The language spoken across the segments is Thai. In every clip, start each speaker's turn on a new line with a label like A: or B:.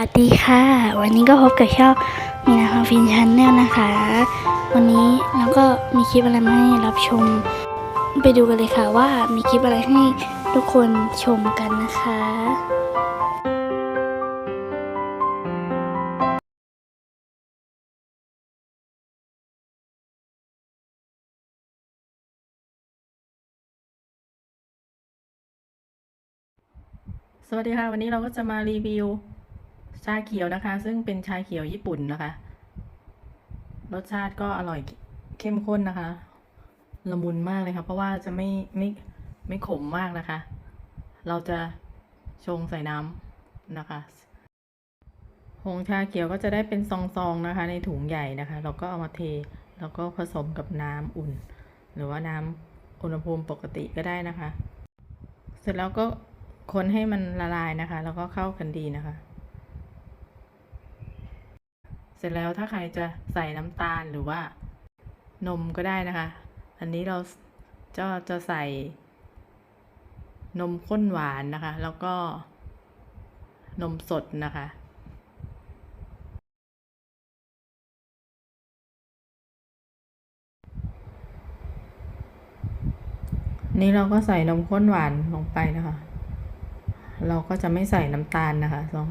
A: สวัสดีค่ะ วันนี้ก็พบกับช่องมีนาคอนฟินชันแนลนะคะ วันนี้เราก็มีคลิปอะไรมาให้รับชม ไปดูกันเลยค่ะว่ามีคลิปอะไรให้ทุกคนชมกันนะคะ
B: สวัสดีค่ะ วันนี้เราก็จะมารีวิว ชาเขียวนะคะ ซึ่งเป็นชาเขียวญี่ปุ่นนะคะ รสชาติก็อร่อยเข้มข้นนะคะ ละมุนมากเลยค่ะ เพราะว่าจะไม่ไม่ไม่ขมมากนะคะ เราจะชงใส่น้ำนะคะผงชาเขียวก็จะได้เป็นซองๆนะคะ ในถุงใหญ่นะคะ เราก็เอามาเทแล้วก็ผสมกับน้ำอุ่น หรือว่าน้ำอุณหภูมิปกติก็ได้นะคะ เสร็จแล้วก็คนให้มันละลายนะคะ แล้วก็เข้ากันดีนะคะ เสร็จแล้วถ้าใครจะใส่น้ำตาลหรือว่านมก็ได้นะคะ อันนี้เราจะจะใส่ นมข้นหวานนะคะ แล้วก็นมสดนะคะนี่เราก็ใส่นมข้นหวานลงไปนะคะ เราก็จะไม่ใส่น้ำตาลนะคะซอง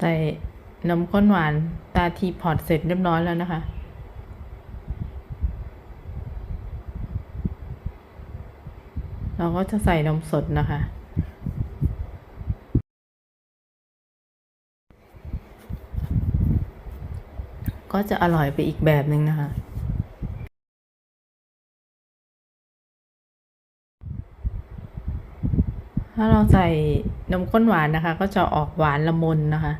B: ใส่นมข้นหวานตาทีพอร์ตเสร็จเรียบร้อยแล้วนะคะ เราก็จะใส่นมสดนะคะ ก็จะอร่อยไปอีกแบบหนึ่งนะคะถ้าเราใส่นมข้นหวานนะคะ ก็จะออกหวานละมุนนะคะ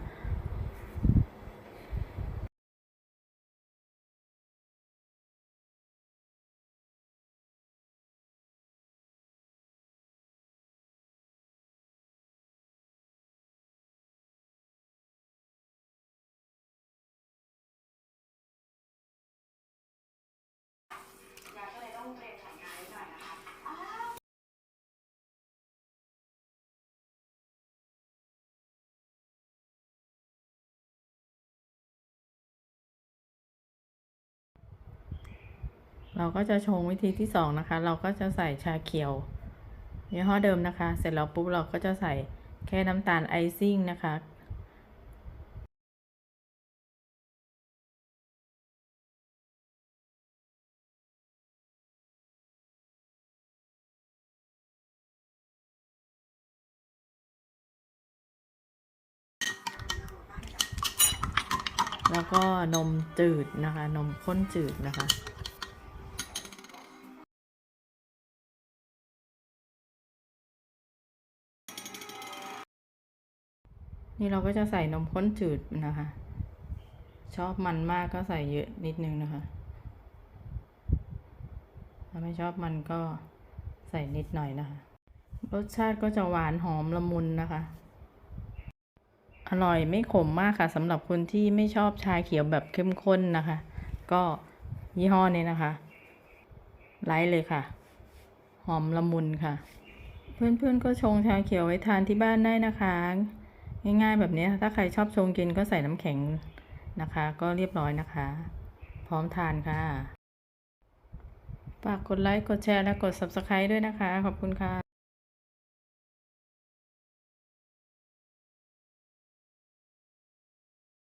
B: เราก็จะชงวิธีที่สองนะคะ เราก็จะใส่ชาเขียวยี่ห้อเดิมนะคะ เสร็จแล้วปุ๊บเราก็จะใส่แค่น้ำตาลไอซิ่งนะคะแล้วก็นมจืดนะคะ นมข้นจืดนะคะ นี่เราก็จะใส่นมข้นจืดนะคะ ชอบมันมากก็ใส่เยอะนิดนึงนะคะถ้าไม่ชอบมันก็ใส่นิดหน่อยนะคะ รสชาติก็จะหวานหอมละมุนนะคะ อร่อยไม่ขมมากค่ะสำหรับคนที่ไม่ชอบชาเขียวแบบเข้มข้นนะคะ ก็ยี่ห้อนี้นะคะไลท์เลยค่ะ หอมละมุนค่ะ เพื่อนๆก็ชงชาเขียวไว้ทานที่บ้านได้นะคะ ง่ายๆแบบนี้ถ้าใครชอบชงกินก็ใส่น้ำแข็งนะคะ ก็เรียบร้อยนะคะ พร้อมทานค่ะฝากกดไลค์กดแชร์และกด subscribe ด้วยนะคะ ขอบคุณค่ะ